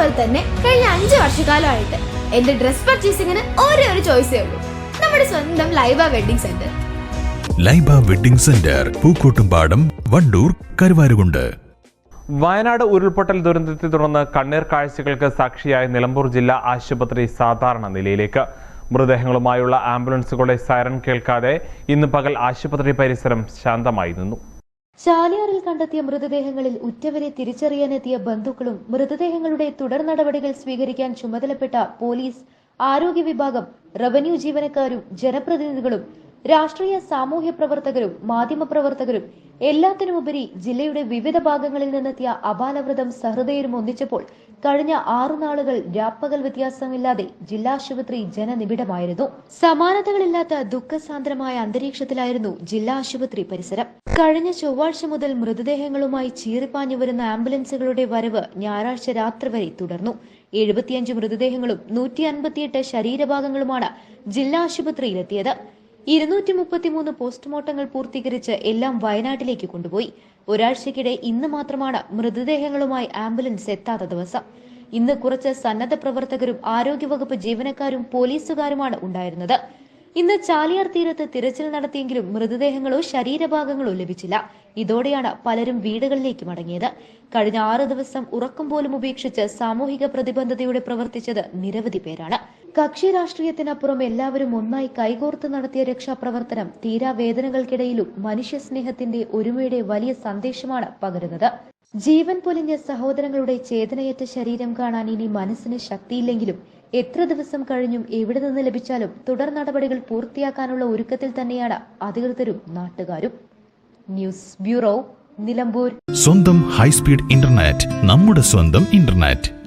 അതുപോലെ തന്നെ കഴിഞ്ഞ അഞ്ച് വർഷക്കാലമായിട്ട് എന്റെ ഡ്രസ് പർച്ചേസിങ്ങിന് ഒരേ ഒരു ചോയ്സേ ഉള്ളൂ. നമ്മുടെ സ്വന്തം Laiba wedding centre. Laiba wedding centre Pookkottumpadam Vandoor Karuvarakundu. Wayanad ഉരുൾപൊട്ടൽ ദുരന്തത്തെ തുടർന്ന് കണ്ണീർ കാഴ്ചകൾക്ക് സാക്ഷിയായ നിലമ്പൂർ ജില്ലാ ആശുപത്രി സാധാരണ നിലയിലേക്ക്. മൃതദേഹങ്ങളുമായുള്ള ആംബുലൻസുകളുടെ സൈറൺ കേൾക്കാതെ ഇന്ന് പകൽ ആശുപത്രി പരിസരം ശാന്തമായി നിന്നു. ചാലിയാറിൽ കണ്ടെത്തിയ മൃതദേഹങ്ങളിൽ ഉറ്റവരെ തിരിച്ചറിയാനെത്തിയ ബന്ധുക്കളും മൃതദേഹങ്ങളുടെ തുടർ നടപടികൾ സ്വീകരിക്കാൻ ചുമതലപ്പെട്ട പോലീസ് ആരോഗ്യ വിഭാഗം റവന്യൂ ജീവനക്കാരും ജനപ്രതിനിധികളും രാഷ്ട്രീയ സാമൂഹ്യ പ്രവർത്തകരും മാധ്യമപ്രവർത്തകരും എല്ലാത്തിനുമുപരി ജില്ലയുടെ വിവിധ ഭാഗങ്ങളിൽ നിന്നെത്തിയ അപാലവ്രതം സഹൃദയരും ഒന്നിച്ചപ്പോൾ കഴിഞ്ഞ ആറു നാളുകൾ രാപ്പകൽ വ്യത്യാസമില്ലാതെ ജില്ലാശുപത്രി ജനനിബിഡമായിരുന്നു. സമാനതകളില്ലാത്ത ദുഃഖസാന്ദ്രമായ അന്തരീക്ഷത്തിലായിരുന്നു ജില്ലാ ആശുപത്രി പരിസരം. കഴിഞ്ഞ ചൊവ്വാഴ്ച മുതൽ മൃതദേഹങ്ങളുമായി ചീറിപ്പാഞ്ഞു വരുന്ന ആംബുലൻസുകളുടെ വരവ് ഞായറാഴ്ച രാത്രി വരെ തുടർന്നു. എഴുപത്തിയഞ്ച് മൃതദേഹങ്ങളും നൂറ്റി അൻപത്തിയെട്ട് ശരീരഭാഗങ്ങളുമാണ് ജില്ലാ ആശുപത്രിയിലെത്തിയത് ഇരുന്നൂറ്റി മുപ്പത്തിമൂന്ന് പോസ്റ്റ്മോർട്ടങ്ങൾ പൂർത്തീകരിച്ച് എല്ലാം വയനാട്ടിലേക്ക് കൊണ്ടുപോയി. ഒരാഴ്ചക്കിടെ ഇന്ന് മാത്രമാണ് മൃതദേഹങ്ങളുമായി ആംബുലൻസ് എത്താത്ത ദിവസം. ഇന്ന് കുറച്ച് സന്നദ്ധ പ്രവർത്തകരും ആരോഗ്യവകുപ്പ് ജീവനക്കാരും പോലീസുകാരുമാണ് ഉണ്ടായിരുന്നത്. ഇന്ന് ചാലിയാർ തീരത്ത് തിരച്ചിൽ നടത്തിയെങ്കിലും മൃതദേഹങ്ങളോ ശരീരഭാഗങ്ങളോ ലഭിച്ചില്ല. ഇതോടെയാണ് പലരും വീടുകളിലേക്ക് മടങ്ങിയത്. കഴിഞ്ഞ ആറ് ദിവസം ഉറക്കം പോലും ഉപേക്ഷിച്ച് സാമൂഹിക പ്രതിബദ്ധതയോടെ പ്രവർത്തിച്ചത് നിരവധി പേരാണ്. കക്ഷി രാഷ്ട്രീയത്തിനപ്പുറം എല്ലാവരും ഒന്നായി കൈകോർത്ത് നടത്തിയ രക്ഷാപ്രവർത്തനം തീരാവേദനകൾക്കിടയിലും മനുഷ്യസ്നേഹത്തിന്റെ ഒരുമയുടെ വലിയ സന്ദേശമാണ് പകരുന്നത്. ജീവൻ പൊലിഞ്ഞ സഹോദരങ്ങളുടെ ചേതനയേറ്റ ശരീരം കാണാൻ ഇനി മനസ്സിന് ശക്തിയില്ലെങ്കിലും എത്ര ദിവസം കഴിഞ്ഞും എവിടെ നിന്ന് ലഭിച്ചാലും തുടർ നടപടികൾ പൂർത്തിയാക്കാനുള്ള ഒരുക്കത്തിൽ തന്നെയാണ് അധികൃതരും നാട്ടുകാരും. News bureau Nilambur. സ്വന്തം ഹൈസ്പീഡ് ഇന്റർനെറ്റ് നമ്മുടെ സ്വന്തം ഇന്റർനെറ്റ്.